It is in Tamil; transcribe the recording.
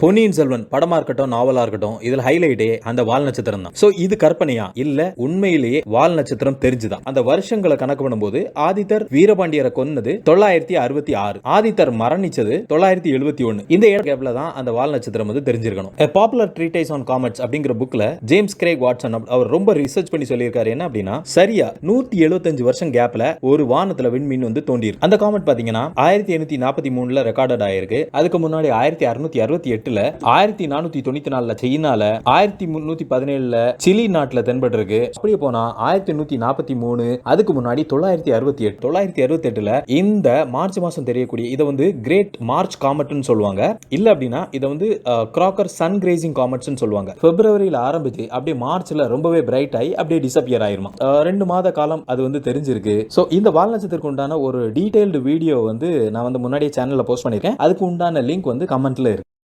பொன்னியின் செல்வன் படமா இருக்கட்டும் நாவலா இருக்கட்டும் இதுல ஹைலைட்டே அந்த வால் நட்சத்திரம் தான். சோ இது கற்பனையா? இல்ல உண்மையிலேயே வால் நட்சத்திரம் தெரிஞ்சுதான் அந்த வருஷங்களை கணக்கு பண்ணும்போது ஆதித்தர் வீரபாண்டியரை கொன்னது தொள்ளாயிரத்தி அறுபத்தி ஆறு. ஆதித்தர் மரணிச்சது தொள்ளாயிரத்தி எழுபத்தி ஒன்னு. இந்த கேப்ல தான் அந்த வால் நட்சத்திரம் வந்து தெரிஞ்சிருக்கணும். பாப்புலர் ட்ரீட்டைஸ் ஆன் காமெட்ஸ் அப்படிங்கிற புக்ல ஜேம்ஸ் கிரேக் வாட்சன் அவர் ரொம்ப ரிசர்ச் பண்ணி சொல்லியிருக்காரு. என்ன அப்படின்னா சரியா நூத்தி எழுபத்தஞ்சு வருஷம் கேப்ல ஒரு வானத்துல விண்மீன் வந்து தோண்டியிருக்கு அந்த காமெட் பாத்தீங்கன்னா ஆயிரத்தி எண்ணூத்தி நாற்பத்தி மூணுல ரெக்கார்டட் ஆயிருக்கு. அதுக்கு முன்னாடி ஆயிரத்தி அறுநூத்தி அறுபத்தி எட்டு எட்டுல ஆயிரத்தி நானூத்தி தொண்ணூத்தி நாலுல சீனால ஆயிரத்தி முன்னூத்தி பதினேழுல சிலி நாட்டுல தென்பட்டு இருக்கு அப்படியே போனா ஆயிரத்தி நூத்தி நாற்பத்தி மூணு அதுக்கு முன்னாடி தொள்ளாயிரத்தி அறுபத்தி எட்டு தொள்ளாயிரத்தி அறுபத்தி எட்டுல இந்த மார்ச் மாசம் தெரியக்கூடிய இதை வந்து கிரேட் மார்ச் காமெட்னு சொல்லுவாங்க. இல்ல அப்படின்னா இதை வந்து கிராக்கர் சன் கிரேசிங் காமெட்ஸ்னு சொல்லுவாங்க. பிப்ரவரியில ஆரம்பிச்சு அப்படியே மார்ச்ல ரொம்பவே பிரைட் ஆகி அப்படியே டிசப்பியர் ஆயிருமா. ரெண்டு மாத காலம் அது வந்து தெரிஞ்சிருக்கு. ஸோ இந்த வால் நட்சத்திரத்துக்கு உண்டான ஒரு டீடைல்டு வீடியோ வந்து நான் வந்து முன்னாடியே சேனல்ல போஸ்ட் பண்ணியிருக்கேன். அதுக்கு உண்டான லிங்க் வந்து கமெண்ட்ல இருக்கு.